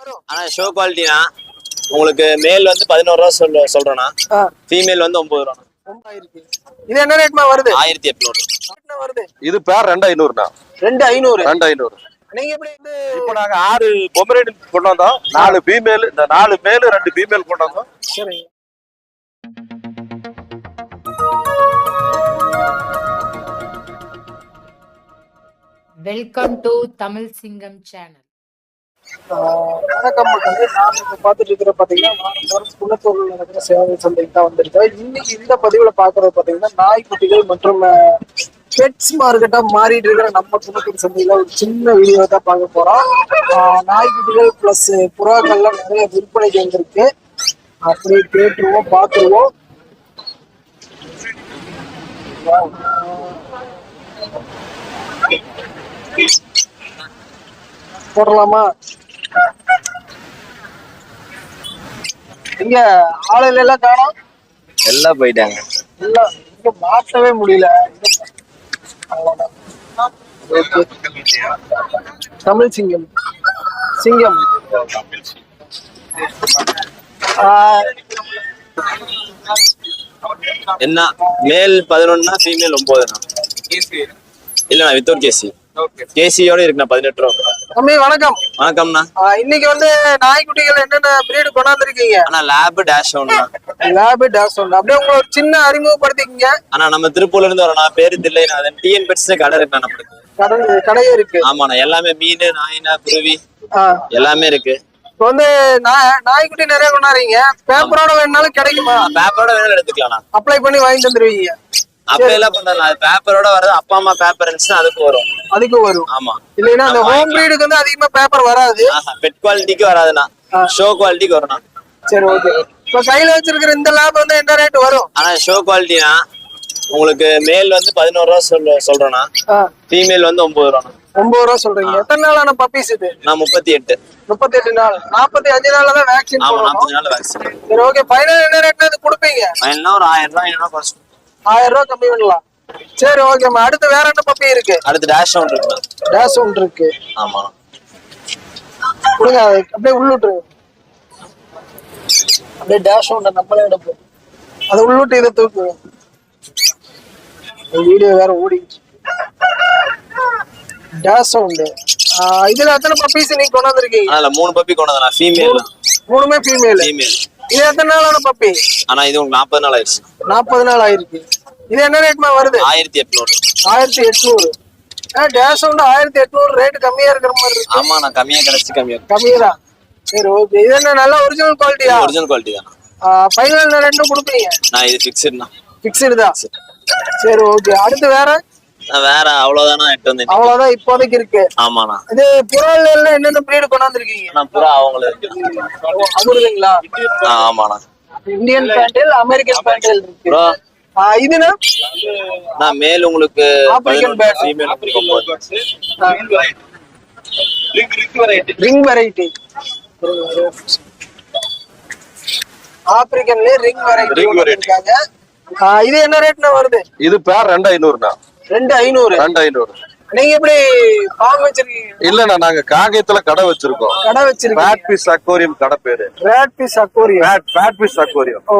வரும் ஆனா ஷோ குவாலிட்டினா உங்களுக்கு மேல் வந்து பதினோரு ரூபா சொல்ல சொல்றேன்னா ஃபீமேல் வந்து ஒன்பது ரூபா இது என்ன ரேட்மா வருது? ஆயிரத்தி எட்நூறு. வருது? இது பேர் ரெண்டு ஐநூறுண்ணா. ரெண்டு ஐநூறு. ரெண்டு ஐநூறு. நீங்க எப்படி இது இப்போ நாங்க ஆறு பொமரேடி கொண்டு வந்தோம். நாலு ஃபீமேல் இந்த நாலு மேல் ரெண்டு ஃபீமேல் கொண்டு வந்தோம். சரி. வெல்கம் டு தமிழ் சிங்கம் சேனல் வணக்கம் மக்களே. நான் இப்ப பார்த்துட்டு இருக்கிற பாத்தீங்கன்னா வாரம் வாரம் குணத்தூர்ல நடக்கிற சேவை சந்தைக்கு தான் வந்திருக்கேன் இன்னைக்கு இந்த பதிவுல பாக்குறது பாத்தீங்கன்னா நாய்க்குட்டிகள் மற்றும் பெட்ஸ் மார்க்கெட்டா மாறிட்டு இருக்கிற நம்ம குணத்தூர் சந்தையில ஒரு சின்ன வீடியோ தான் பார்க்க போறோம். நாய்க்குட்டிகள் பிளஸ் புறாக்கள்லாம் நிறைய விற்பனைக்கு வந்திருக்கு. அப்படியே கேட்டுருவோம் பார்த்துருவோம். போடலாமா? இங்க ஆளுல எல்லாம் காணோம்? எல்லாம் போயிட்டாங்க. இல்ல இங்க மாட்டவே முடியல. தமிழ் சிங்கம். சிங்கம். என்ன மேல் பதினொன்னா ஃபீமேல் ஒன்பதுண்ணா இல்லண்ணா வித்தவுட் கேசி கேசியோட இருக்குண்ணா பதினெட்டு ரூபா. தம்பி வணக்கம். வணக்கம்ண்ணா. இன்னைக்கு வந்து நாய்க்குட்டிகள் என்னென்ன பிரீடு கொண்டாந்துருக்கீங்க? அண்ணா லேப் டேஷ் ஒன்றுண்ணா லேபு டாக்ஸ் ஒன்று அப்படியே உங்களை ஒரு சின்ன அறிமுகப்படுத்திக்கங்க. அண்ணா நம்ம திருப்பூர்ல இருந்து வரோம். பேரு தில்லை நான் டிஎன் பெட்ஸ் கடை இருக்குண்ணா நம்மளுக்கு. கடை கடையே இருக்கு. ஆமாண்ணா எல்லாமே மீன் நாயினா குருவி எல்லாமே இருக்கு. இப்போ வந்து நாய் நாய்க்குட்டி நிறைய கொண்டாடுறீங்க. பேப்பரோட வேணாலும் கிடைக்குமா? பேப்பரோட வேணாலும் எடுத்துக்கலாம்ண்ணா. அப்ளை பண்ணி வாங்கிட்டு வந்துருவீங்க. அப்ப எல்லாம் பண்றேன் அது பேப்பரோட வருது அப்பா அம்மா பேப்பர் இருந்துச்சுன்னா அதுக்கு வரும். அதுக்கு வரும். ஆமா. இல்லைன்னா அந்த ஹோம் ப்ரீடுக்கு வந்து அதிகமா பேப்பர் வராது. பெட் குவாலிட்டிக்கு வராதுண்ணா. ஷோ குவாலிட்டிக்கு வரும்ண்ணா. சரி ஓகே இப்போ கையில வச்சிருக்கிற இந்த லேப் வந்து என்ன ரேட் வரும்? ஆனா ஷோ குவாலிட்டினா உங்களுக்கு மேல் வந்து பதினோரு ரூபா சொல்ல சொல்றேன்னா ஃபீமேல் வந்து ஒன்பது ரூபா ஒன்பது ரூபா சொல்றீங்க. எத்தனை நாளான பப்பீஸ் இது? நான் முப்பத்தி எட்டு. முப்பத்தெட்டு நாள். நாற்பத்தி அஞ்சு நாள்ல தான் வேக்சின் ஆமா போடணும். நாற்பது நாள் வேக்சின் சரி ஓகே ஃபைனல் என்ன ரேட்ல இது கொடுப்பீங்க? என்ன ஒரு ஆயிரம் ரூபாய் ஐநூறு குறைச்சு ஆயிரம் ரூபா கம்மி பண்ணலாம். சரி ஓகேம்மா அடுத்து வேற என்ன பப்பி இருக்கு? அடுத்து டேஷ் ஒன்று இருக்குண்ணா டேஸ் ஒன்று இருக்கு. ஆமா. கொடுங்க அப்படியே உள்ளுட்டு. அப்படியே டேஷ் ஒன்று நம்மளே எடுப்போம். அதை உள்ளுட்டு இதை தூக்குவோம். வீடியோ வேற ஓடிட்டு டேஷ் சவுண்டு இதுல எத்தனை பப்பீஸ் நீங்க கொண்டு வந்திருக்கீங்க? ஆனா மூணு பப்பி கொண்டு வந்தேன். ஃபீமேல் மூணுமே ஃபீமேல் ஃபீமேல் இது எத்தனை நாளான பப்பி ஆனா இது உங்களுக்கு நாற்பது நாள் ஆயிடுச்சு. நாற்பது நாள் ஆயிருக்கு. இது என்ன ரேட்மா வருது? ஆயிரத்தி எட்நூறு. ஆயிரத்தி எட்நூறு. டேஷ் சவுண்டு ஆயிரத்தி எட்நூறு ரேட் கம்மியா இருக்கிற மாதிரி இருக்கு. ஆமா நான் கம்மியா கிடைச்சு கம்மியா கம்மியா தான் சரி ஓகே இது என்ன நல்ல ஒரிஜினல் குவாலிட்டியா ஒரிஜினல் குவாலிட்டி தானா. ஃபைனல் ரெண்டும் கொடுப்பீங்க? நான் இது ஃபிக்ஸ்டு தான். சரி ஓகே அடுத்து வேற? வேற அவ்வளவுதானா எட்டு வந்து அவ்வளவுதான் இப்போதைக்கு இருக்கு. ஆமாண்ணா இது புறால என்னென்ன பிரீடு கொண்டாந்துருக்கீங்க? நான் புறா அவங்கள இருக்கு. அது இல்லைங்களா? ஆ, ஆமாண்ணா இந்தியன் பேண்டில் அமெரிக்கன் பேண்டில் இருக்கு. இதுனா? நான் மேல் உங்களுக்கு உங்களுக்கு ஒன்பது. ரிங் வெரைட்டி ஆப்பிரிக்கன்ல ரிங் வெரைட்டி இது என்ன ரேட்னா வருது? இது பேர் ரெண்டு ஐநூறுண்ணா ரெண்டு ஐநூறு. ரெண்டு ஐநூறு நீங்க எப்படி ஃபார்ம் வச்சிருக்கீங்க? இல்லண்ணா நாங்க காங்கயத்துல கடை வச்சிருக்கோம். கடை வச்சிருக்கீங்க. பேட் பீஸ் அக்வாரியம் கடை பேரு. ரேட் பீஸ் அக்வாரியம் பேட் பேட் பீஸ் அக்வாரியம் ஓ.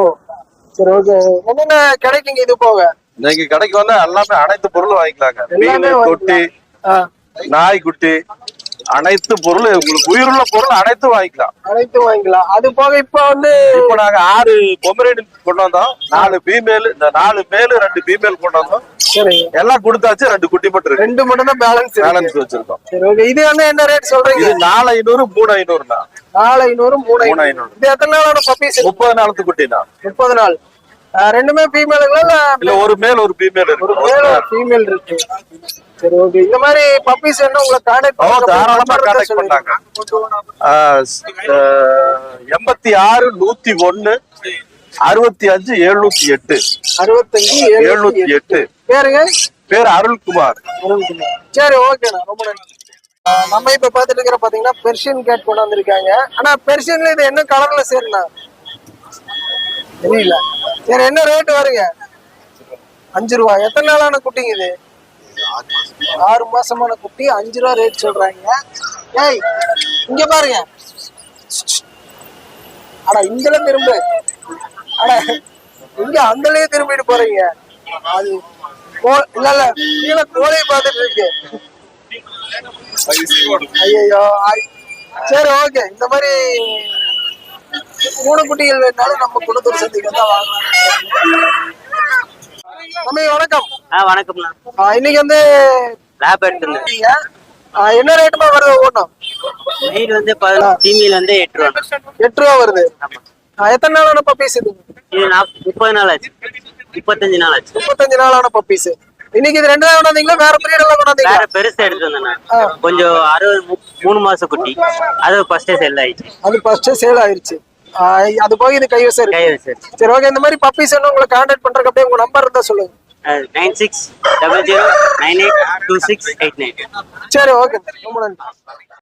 சரி ஓகே என்னென்ன கிடைக்குங்க இது போக? நீங்க கடைக்கு வந்தா எல்லாமே அனைத்து பொருளும் வாங்கிக்கலாங்க. மீன் கொட்டி ஆ, நாய்க்குட்டி அனைத்து பொருள் உங்களுக்கு உயிருள்ள பொருள் அனைத்தும் வாங்கிக்கலாம். அனைத்தும் வாங்கிக்கலாம். அது போக இப்ப வந்து இப்போ நாங்க ஆறு பொமரேடி கொண்டு வந்தோம். நாலு ஃபீமேல் இந்த நாலு மேல் ரெண்டு ஃபீமேல் கொண்டு வந்தோம். சரி. எல்லாம் கொடுத்தாச்சு ரெண்டு குட்டி மட்டும் இருக்கு. ரெண்டு மட்டும் தான் பேலன்ஸ் பேலன்ஸ் வச்சிருக்கோம். சரி ஓகே இது வந்து என்ன ரேட் சொல்றீங்க? இது நாலு ஐநூறு மூணு ஐநூறுண்ணா நாலு ஐநூறு மூணு ஐநூறு. இது எத்தனை நாளோட பப்பீஸ் முப்பது நாளத்து குட்டிண்ணா முப்பது நாள். ரெண்டுமே ஃபீமேலுங்களா இல்ல ஒரு மேல் ஒரு ஃபீமேல் ஒரு இருக்கு மேல் ஒரு ஃபீமேல் இருக்கு. சரி ஓகே இந்த மாதிரி பப்பீஸ் என்ன உங்களை கான்டாக்ட் ஓ தாராளமா கான்டாக்ட் பண்ணாங்க. எண்பத்தி ஆறு நூத்தி ஒண்ணு அறுபத்தி அஞ்சு எழுநூத்தி எட்டு. அறுபத்தஞ்சு எழுநூத்தி எழுநூத்தி எட்டு. பேருங்க? பேர் அருள்குமார். அருண்குமார். சரி ஓகேண்ணா ரொம்ப நன்றி. நம்ம இப்ப பாத்துட்டு இருக்கிற பாத்தீங்கன்னா பெர்ஷியன் கேட் கொண்டு வந்திருக்காங்க. ஆனா பெர்ஷியன்ல இது என்ன கலர்ல சேருண்ணா? தெரியல. சரி என்ன ரேட் வருங்க? அஞ்சு ரூபா. எத்தனை நாளான குட்டிங்க இது? ஆறு மாசமான குட்டி அஞ்சு ரூபா ரேட் சொல்றாங்க. ஏய் இங்க பாருங்க. ஆனா இங்கல திரும்ப. ஆனா இங்க அங்கலயே திரும்பிட்டு போறீங்க. அது கோ- இல்ல இல்ல கீழே கோழையை பார்த்துட்டு இருக்கு. ஐயோ சரி ஓகே இந்த மாதிரி பூனைக்குட்டிகள் வேணாலும் நம்ம குணத்தூர் சந்தைக்கு தான் வாங்கலாம் தம்பி வணக்கம். ஆ வணக்கம்ண்ணா. ஆ, இன்னைக்கு வந்து லேப் ஆ, என்ன ரேட்டுமா வருது ஒவ்வொன்றும் மெயில் வந்து ஃபீமேல் வந்து எட்டு ரூபா. எட்டு ரூபா வருது. எத்தனை நாளான பப்பீஸ் இது? இது முப்பது நாள் ஆச்சு. முப்பத்தஞ்சு நாள் ஆச்சு. முப்பத்தஞ்சு நாளான பப்பீஸ் இன்னைக்கு இது ரெண்டு தான் கொண்டாந்தீங்களா? வேற பிரீட் எல்லாம் கொண்டாந்தீங்களா? வேற பெருசா எடுத்து வந்தேன் கொஞ்சம் அறுபது மூணு மாசம் குட்டி. அது ஃபர்ஸ்டே செல் ஆயிடுச்சு. அது ஃபர்ஸ்ட் சேல் ஆயிருச்சு ஆ, அது போய் இது கைவசம் இருக்கு. சரி சரி ஓகே இந்த மாதிரி பப்பீஸ் என்ன உங்களை கான்டாக்ட் பண்றதுக்கு அப்படியே உங்க நம்பர் இருந்தா சொல்லுங்க. Nine six double zero nine eight two six eight nine சரி ஓகே ரொம்ப நன்றி.